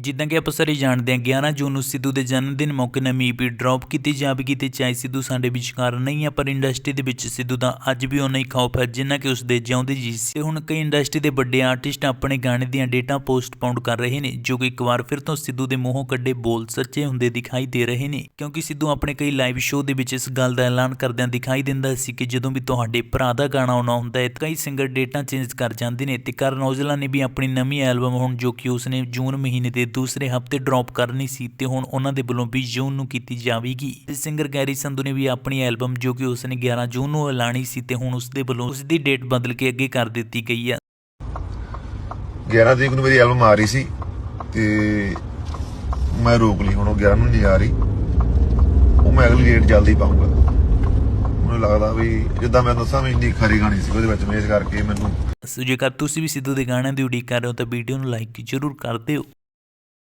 ਜਿੱਦਾਂ ਕਿ ਆਪਾਂ ਸਾਰੇ ਜਾਣਦੇ ਹਾਂ 11 ਜੂਨ ਨੂੰ ਸਿੱਧੂ ਦੇ ਜਨਮ ਦਿਨ ਮੌਕੇ ਨਵੀਂ ਈਪੀ ਡ੍ਰੌਪ ਕੀਤੀ ਜਾਵੇਗੀ ਤੇ ਚਾਹੇ ਸਿੱਧੂ ਸਾਡੇ ਵਿਚਕਾਰ ਨਹੀਂ ਹੈ, ਪਰ ਇੰਡਸਟਰੀ ਦੇ ਵਿੱਚ ਸਿੱਧੂ ਦਾ ਅੱਜ ਵੀ ਉਨਾ ਹੀ ਖੌਫ ਹੈ, ਜਿੰਨਾ ਕਿ ਉਸ ਦੇ ਜਿਉਂਦੇ ਜੀ ਸੀ। ਤੇ ਹੁਣ ਕਈ ਇੰਡਸਟਰੀ ਦੇ ਵੱਡੇ ਆਰਟਿਸਟ ਆਪਣੇ ਗਾਣੇ ਦੀਆਂ ਡੇਟਾਂ ਪੋਸਟਪੋਨ ਕਰ ਰਹੇ ਨੇ, ਜੋ ਕਿ ਇੱਕ ਵਾਰ ਫਿਰ ਤੋਂ ਸਿੱਧੂ ਦੇ ਮੂੰਹੋਂ ਕੱਢੇ ਬੋਲ ਸੱਚੇ ਹੁੰਦੇ ਦਿਖਾਈ ਦੇ ਰਹੇ ਨੇ। ਕਿਉਂਕਿ ਸਿੱਧੂ ਆਪਣੇ ਕਈ ਲਾਈਵ ਸ਼ੋਅ ਦੇ ਵਿੱਚ ਇਸ ਗੱਲ ਦਾ ਐਲਾਨ ਕਰਦਿਆਂ ਦਿਖਾਈ ਦਿੰਦਾ ਸੀ ਕਿ ਜਦੋਂ ਵੀ ਤੁਹਾਡੇ ਭਰਾ ਦਾ ਗਾਣਾ ਆਉਣਾ ਹੁੰਦਾ ਹੈ ਕਈ ਸਿੰਗਰ ਡੇਟਾਂ ਚੇਂਜ ਕਰ ਜਾਂਦੇ ਨੇ। ਤੇ ਕਰਨ ਔਜਲਾ ਨੇ ਵੀ ਆਪਣੀ ਨਵੀਂ ਐਲਬਮ ਹੁਣ, ਜੋ ਕਿ ਉਸਨੇ ਜੂਨ ਮਹੀਨੇ ਦੇ ਦੂਸਰੇ ਹਫ਼ਤੇ ਡ੍ਰੌਪ ਕਰਨੀ ਸੀ ਤੇ ਹੁਣ ਉਹਨਾਂ ਦੇ ਵੱਲੋਂ ਵੀ ਜੂਨ ਨੂੰ ਕੀਤੀ ਜਾਵੇਗੀ। ਤੇ ਸਿੰਗਰ ਗੈਰੀ ਸੰਧੂ ਨੇ ਵੀ ਆਪਣੀ ਐਲਬਮ ਜੋ ਕਿ ਉਸਨੇ 11 ਜੂਨ ਨੂੰ ਐਲਾਨੀ ਸੀ ਤੇ ਹੁਣ ਉਸ ਦੇ ਵੱਲੋਂ ਉਸ ਦੀ ਡੇਟ ਬਦਲ ਕੇ ਅੱਗੇ ਕਰ ਦਿੱਤੀ ਗਈ ਹੈ। 11 ਤਰੀਕ ਨੂੰ ਮੇਰੀ ਐਲਬਮ ਆ ਰਹੀ ਸੀ ਤੇ ਮੈਂ ਰੋਕ ਲਈ ਹੁਣ ਉਹ 11 ਨੂੰ ਨਹੀਂ ਆ ਰਹੀ। ਉਹ ਮੈਂ ਅਗਲੀ ਡੇਟ ਜਲਦੀ ਪਾਉਂਗਾ ਮੈਨੂੰ ਲੱਗਦਾ ਵੀ ਜਿੱਦਾਂ ਮੈਂ ਦੱਸਾਂ ਵੀ ਇੰਨੀ ਖਰੀ ਗਾਣੀ ਸੀ ਉਹਦੇ ਵਿੱਚ ਮੈਂ ਇਸ ਕਰਕੇ ਮੈਨੂੰ ਸੋ ਜੇਕਰ ਤੁਸੀਂ ਵੀ ਸਿੱਧੂ ਦੇ ਗਾਣਿਆਂ ਦੀ ਉਡੀਕ ਕਰ ਰਹੇ ਹੋ ਤਾਂ ਵੀਡੀਓ ਨੂੰ ਲਾਈਕ ਜ਼ਰੂਰ ਕਰ ਦਿਓ।